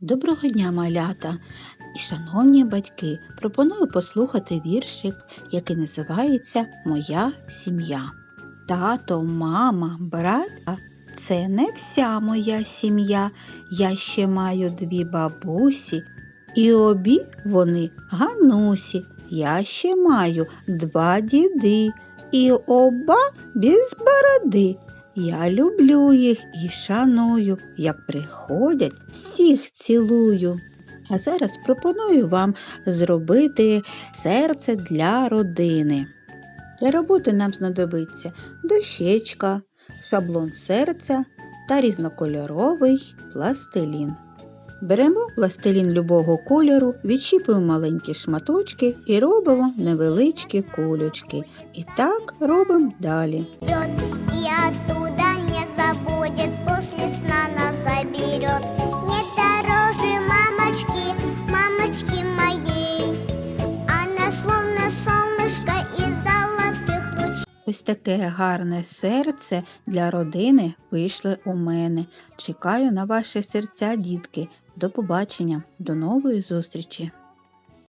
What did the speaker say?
Доброго дня, малята і шановні батьки. Пропоную послухати віршик, який називається Моя сім'я. Тато, мама, брат це не вся моя сім'я. Я ще маю дві бабусі, і обі вони ганусі. Я ще маю два діди, і оба без бороди. Я люблю їх і шаную, як приходять, всіх цілую. А зараз пропоную вам зробити серце для родини. Для роботи нам знадобиться дощечка, шаблон серця та різнокольоровий пластилін. Беремо пластилін любого кольору, відщіпуємо маленькі шматочки і робимо невеличкі кулючки. І так робимо далі. Ось таке гарне серце для родини вийшло у мене. Чекаю на ваші серця, дітки. До побачення, до нової зустрічі!